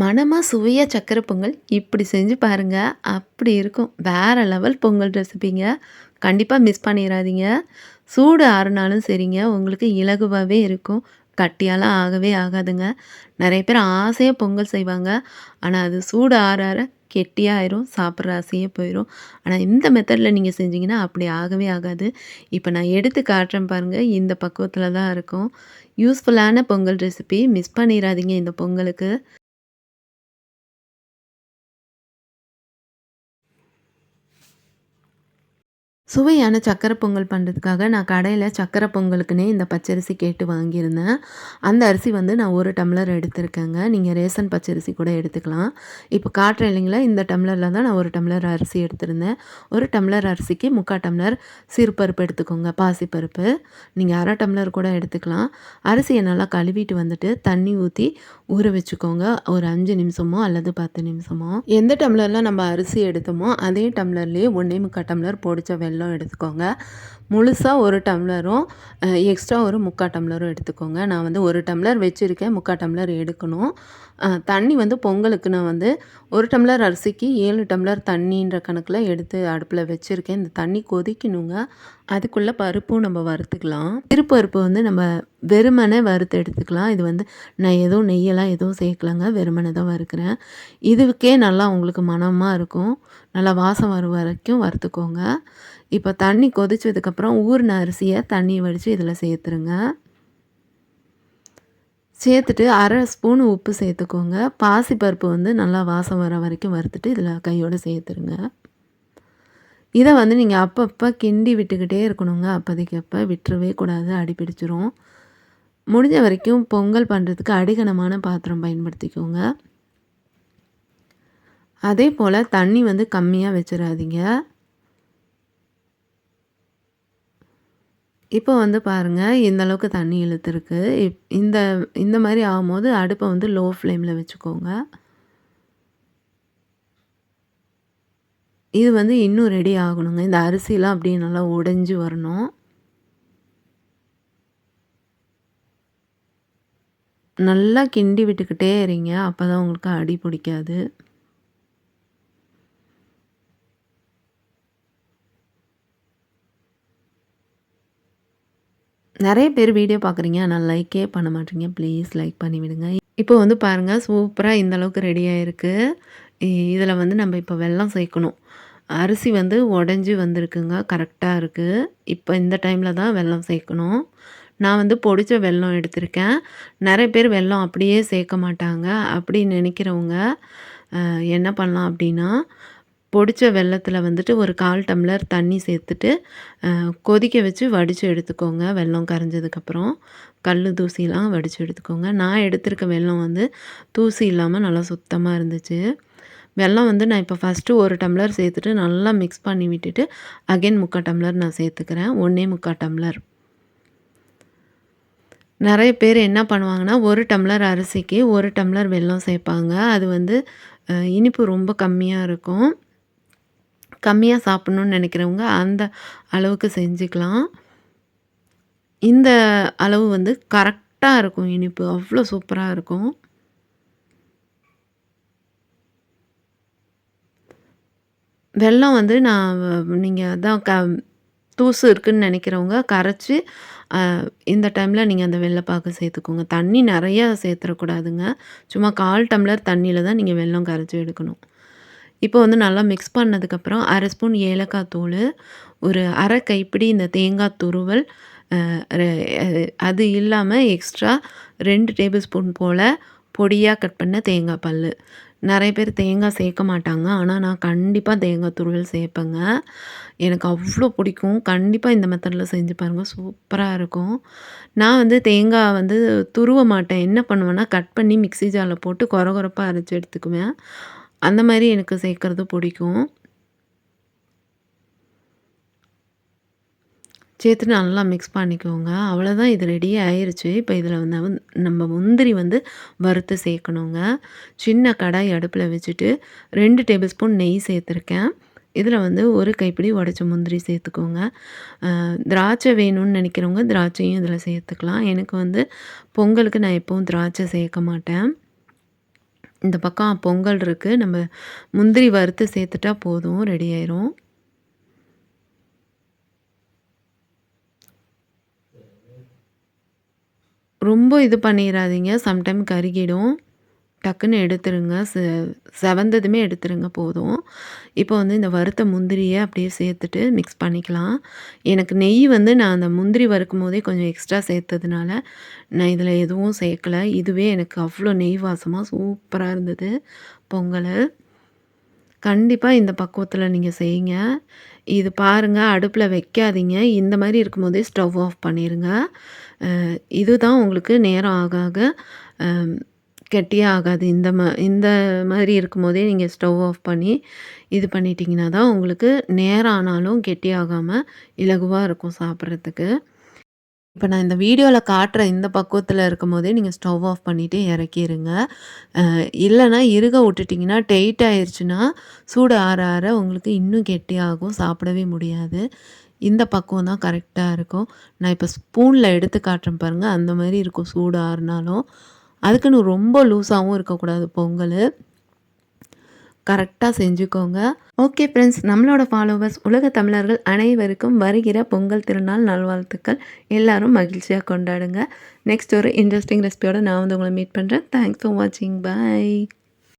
மனமாக சுவையாக சக்கரை பொங்கல் இப்படி செஞ்சு பாருங்க. அப்படி இருக்கும். வேற லெவல் பொங்கல் ரெசிபிங்க. கண்டிப்பாக மிஸ் பண்ணிடாதீங்க சூடு ஆறுனாலும் சரிங்க, உங்களுக்கு இலகுவாகவே இருக்கும். கட்டியாலாம் ஆகவே ஆகாதுங்க. நிறைய பேர் ஆசையாக பொங்கல் செய்வாங்க. ஆனால் அது சூடு ஆற ஆற கெட்டியாயிரும். சாப்பிட்ற ஆசையே போயிடும் ஆனால் இந்த மெத்தடில் நீங்கள் செஞ்சீங்கன்னா, அப்படி ஆகவே ஆகாது. இப்போ நான் எடுத்து காட்டுறேன் பாருங்கள் இந்த பக்குவத்தில் தான் இருக்கும். யூஸ்ஃபுல்லான பொங்கல் ரெசிபி. மிஸ் பண்ணிடாதீங்க இந்த பொங்கலுக்கு. சுவையான சக்கரை பொங்கல் பண்ணுறதுக்காக நான் கடையில் சக்கரை பொங்கலுக்குன்னே இந்த பச்சரிசி கேட்டு வாங்கியிருந்தேன். அந்த அரிசி வந்து நான் ஒரு டம்ளர் எடுத்திருக்கேங்க. நீங்கள் ரேசன் பச்சரிசி கூட எடுத்துக்கலாம். இப்போ காட்டுறேன் இல்லைங்களா, இந்த டம்ளரில் தான் நான் ஒரு டம்ளர் அரிசி எடுத்திருந்தேன். ஒரு டம்ளர் அரிசிக்கு 3/4 டம்ளர் சிறுபருப்பு எடுத்துக்கோங்க, பாசிப்பருப்பு. நீங்கள் அரை டம்ளர் கூட எடுத்துக்கலாம். அரிசியை நல்லா கழுவிட்டு வந்துட்டு, தண்ணி ஊற்றி ஊற வச்சுக்கோங்க. ஒரு அஞ்சு நிமிஷமோ அல்லது 10 நிமிஷமோ. எந்த டம்ளர்லாம் நம்ம அரிசி எடுத்தோமோ, அதே டம்ளர்லேயே ஒன்றே முக்கால் டம்ளர் பொடிச்ச வெள்ளம் எடுத்துக்கோங்க. முழுசாக ஒரு டம்ளரும், எக்ஸ்ட்ரா ஒரு 3/4 டம்ளரும் எடுத்துக்கோங்க. நான் வந்து ஒரு டம்ளர் வச்சுருக்கேன் முக்கால் டம்ளர் எடுக்கணும். தண்ணி வந்து பொங்கலுக்கு நான் வந்து ஒரு டம்ளர் அரிசிக்கு ஏழு டம்ளர் தண்ணின்ற கணக்கில் எடுத்து அடுப்பில் வச்சுருக்கேன் இந்த தண்ணி கொதிக்கணுங்க. அதுக்குள்ளே பருப்பும் நம்ம வறுத்துக்கலாம். திருப்பருப்பு வந்து நம்ம வெறுமனை வறுத்து எடுத்துக்கலாம். இது வந்து நான் எதுவும் நெய்யெல்லாம் எதுவும் சேர்க்கலங்க. வெறுமனை தான் வறுக்கிறேன். இதுக்கே நல்லா உங்களுக்கு மனமாக இருக்கும். நல்லா வாசம் வரும் வரைக்கும் வறுத்துக்கோங்க. இப்போ தண்ணி கொதிச்சதுக்கப்புறம் ஊறின அரிசியை தண்ணி வடித்து இதில் சேர்த்துருங்க. சேர்த்துட்டு அரை ஸ்பூன் உப்பு சேர்த்துக்கோங்க. பாசிப்பருப்பு வந்து நல்லா வாசம் வர வரைக்கும் வறுத்துட்டு இதில் கையோடு சேர்த்துருங்க. இதை வந்து நீங்கள் அப்பப்போ கிண்டி விட்டுக்கிட்டே இருக்கணுங்க. அப்போதைக்கு அப்போ விட்டுறவே கூடாது. அடி பிடிச்சிரும். முடிஞ்ச வரைக்கும் பொங்கல் பண்ணுறதுக்கு அடிகனமான பாத்திரம் பயன்படுத்திக்கோங்க. அதே போல் தண்ணி வந்து கம்மியாக வச்சிடாதீங்க இப்போ வந்து பாருங்க, இந்த அளவுக்கு தண்ணி இழுத்துருக்கு. இப் இந்த இந்த மாதிரி ஆகும்போது அடுப்பை வந்து லோ ஃப்ளேமில் வச்சுக்கோங்க. இது வந்து இன்னும் ரெடி ஆகணுங்க. இந்த அரிசிலாம் அப்படியே நல்லா உடைஞ்சு வரணும். நல்லா கிண்டி விட்டுக்கிட்டே இருங்க. அப்பதான் உங்களுக்கு அடி பிடிக்காது. நிறைய பேர் வீடியோ பார்க்குறீங்க. ஆனா லைக்கே பண்ண மாட்டீங்க ப்ளீஸ் லைக் பண்ணி விடுங்க. இப்போ வந்து பாருங்க, சூப்பரா இந்த அளவுக்கு ரெடி ஆயிருக்கு. இதில் வந்து நம்ம இப்போ வெல்லம் சேர்க்கணும். அரிசி வந்து உடஞ்சி வந்திருக்குங்க. கரெக்டாக இருக்குது இப்போ இந்த டைமில் தான் வெல்லம் சேர்க்கணும். நான் வந்து பொடிச்ச வெல்லம் எடுத்திருக்கேன். நிறைய பேர் வெல்லம் அப்படியே சேர்க்க மாட்டாங்க. அப்படி நினைக்கிறவங்க, என்ன பண்ணலாம் அப்படின்னா, பொடிச்ச வெள்ளத்தில் வந்துட்டு ஒரு 1/4 டம்ளர் தண்ணி சேர்த்துட்டு, கொதிக்க வச்சு வடித்து எடுத்துக்கோங்க. வெல்லம் கரைஞ்சதுக்கப்புறம். கல் தூசிலாம் வடித்து எடுத்துக்கோங்க. நான் எடுத்திருக்க வெள்ளம் வந்து தூசி இல்லாமல் நல்லா சுத்தமாக இருந்துச்சு. வெல்லம் வந்து நான் இப்போ ஃபர்ஸ்ட்டு ஒரு டம்ளர் சேர்த்துட்டு நல்லா மிக்ஸ் பண்ணி விட்டுட்டு, அகைன் 3/4 டம்ளர் நான் சேர்த்துக்கிறேன். 1 1/4 டம்ளர். நிறைய பேர் என்ன பண்ணுவாங்கன்னா, ஒரு டம்ளர் அரிசிக்கு ஒரு டம்ளர் வெல்லம் சேர்ப்பாங்க. அது வந்து இனிப்பு ரொம்ப கம்மியாக இருக்கும். கம்மியாக சாப்பிட்ணுன்னு நினைக்கிறவங்க அந்த அளவுக்கு செஞ்சுக்கலாம். இந்த அளவு வந்து கரெக்டாக இருக்கும் இனிப்பு. அவ்வளோ சூப்பராக இருக்கும். வெல்லம் வந்து நான் நீங்கள் அதான் க தூசு இருக்குன்னு நினைக்கிறவங்க கரைச்சி இந்த டைமில் நீங்கள் அந்த வெள்ளைப்பாக்கு சேர்த்துக்கோங்க. தண்ணி நிறையா சேர்த்துறக்கூடாதுங்க. சும்மா 1/4 டம்ளர் தண்ணியில் தான் நீங்கள் வெல்லம் கரைச்சி எடுக்கணும். இப்போ வந்து நல்லா மிக்ஸ் பண்ணதுக்கப்புறம் அரை ஸ்பூன் ஏலக்காய் தூள் ஒரு அரை கைப்பிடி இந்த தேங்காய் துருவல், அது இல்லாமல் எக்ஸ்ட்ரா ரெண்டு டேபிள் ஸ்பூன் போல் பொடியாக கட் பண்ண தேங்காய் பல் நிறைய பேர் தேங்காய் சேர்க்க மாட்டாங்க. ஆனால் நான் கண்டிப்பாக தேங்காய் துருவல் சேர்ப்பேங்க. எனக்கு அவ்வளோ பிடிக்கும். கண்டிப்பாக இந்த மெத்தடில் செஞ்சு பாருங்கள் சூப்பராக இருக்கும். நான் வந்து தேங்காய் வந்து துருவ மாட்டேன். என்ன பண்ணுவேன்னா, கட் பண்ணி மிக்ஸி ஜாரில் போட்டு கொர கொரப்பா அரைச்சி எடுத்துக்குவேன். அந்த மாதிரி எனக்கு சேர்க்கறது பிடிக்கும். சேர்த்து நல்லா மிக்ஸ் பண்ணிக்கோங்க. அவ்வளோதான் இது ரெடி ஆயிடுச்சு இப்போ இதில் வந்து நம்ம முந்திரி வந்து வறுத்து சேர்க்கணுங்க. சின்ன கடாய் அடுப்பில் வச்சுட்டு ரெண்டு டேபிள் ஸ்பூன் நெய் சேர்த்துருக்கேன். இதில் வந்து ஒரு கைப்பிடி உடச்ச முந்திரி சேர்த்துக்கோங்க. திராட்சை வேணும்னு நினைக்கிறவங்க திராட்சையும் இதில் சேர்த்துக்கலாம். எனக்கு வந்து பொங்கலுக்கு நான் எப்பவும் திராட்சை சேர்க்க மாட்டேன். இந்த பக்கம் பொங்கல் இருக்குது நம்ம முந்திரி வறுத்து சேர்த்துட்டா போதும் ரெடி ஆயிரும் ரொம்ப இது பண்ணிடாதீங்க சம்டைம் கருகிடும். டக்குன்னு எடுத்துருங்க. செவந்ததுமே எடுத்துருங்க போதும். இப்போ வந்து இந்த வறுத்த முந்திரியை அப்படியே சேர்த்துட்டு மிக்ஸ் பண்ணிக்கலாம். எனக்கு நெய் வந்து நான் அந்த முந்திரி வறுக்கும் போதே கொஞ்சம் எக்ஸ்ட்ரா சேர்த்ததுனால நான் இதில் எதுவும் சேர்க்கல. இதுவே எனக்கு அவ்வளோ நெய் வாசமாக சூப்பராக இருந்தது. பொங்கல். கண்டிப்பாக இந்த பக்குவத்தில் நீங்கள் செய்யுங்க. இது பாருங்கள் அடுப்பில் வைக்காதீங்க. இந்த மாதிரி இருக்கும்போதே ஸ்டவ் ஆஃப் பண்ணிடுங்க இதுதான் உங்களுக்கு நேரம் ஆக ஆக கெட்டியாக ஆகாது. இந்த ம இந்த மாதிரி இருக்கும்போதே நீங்கள் ஸ்டவ் ஆஃப் பண்ணி இது பண்ணிட்டீங்கன்னா தான் உங்களுக்கு நேரம் ஆனாலும் கெட்டியாகாமல் இலகுவாக இருக்கும் சாப்பிட்றதுக்கு. இப்போ நான் இந்த வீடியோவில் காட்டுற இந்த பக்குவத்தில் இருக்கும்போதே நீங்கள் ஸ்டவ் ஆஃப் பண்ணிவிட்டு இறக்கிருங்க. இல்லைன்னா இறுக விட்டுட்டிங்கன்னா டெயிட் ஆயிடுச்சுன்னா சூடு ஆற ஆற உங்களுக்கு இன்னும் கெட்டியாகும் சாப்பிடவே முடியாது. இந்த பக்குவம் தான் கரெக்டாக இருக்கும். நான் இப்போ ஸ்பூனில் எடுத்து காட்டுறேன் பாருங்கள் அந்த மாதிரி இருக்கும் சூடு ஆறுனாலும். அதுக்குன்னு ரொம்ப லூஸாகவும் இருக்கக்கூடாது பொங்கல். கரெக்டாக செஞ்சுக்கோங்க. ஓகே ஃப்ரெண்ட்ஸ் நம்மளோட ஃபாலோவர்ஸ் உலக தமிழர்கள் அனைவருக்கும் வருகிற பொங்கல் திருநாள் நல்வாழ்த்துக்கள். எல்லாரும் மகிழ்ச்சியாக கொண்டாடுங்க. நெக்ஸ்ட் ஒரு இன்ட்ரெஸ்டிங் ரெசிபியோட நான் வந்து உங்களை மீட் பண்ணுறேன் தேங்க்ஸ் ஃபார் வாட்சிங் பாய்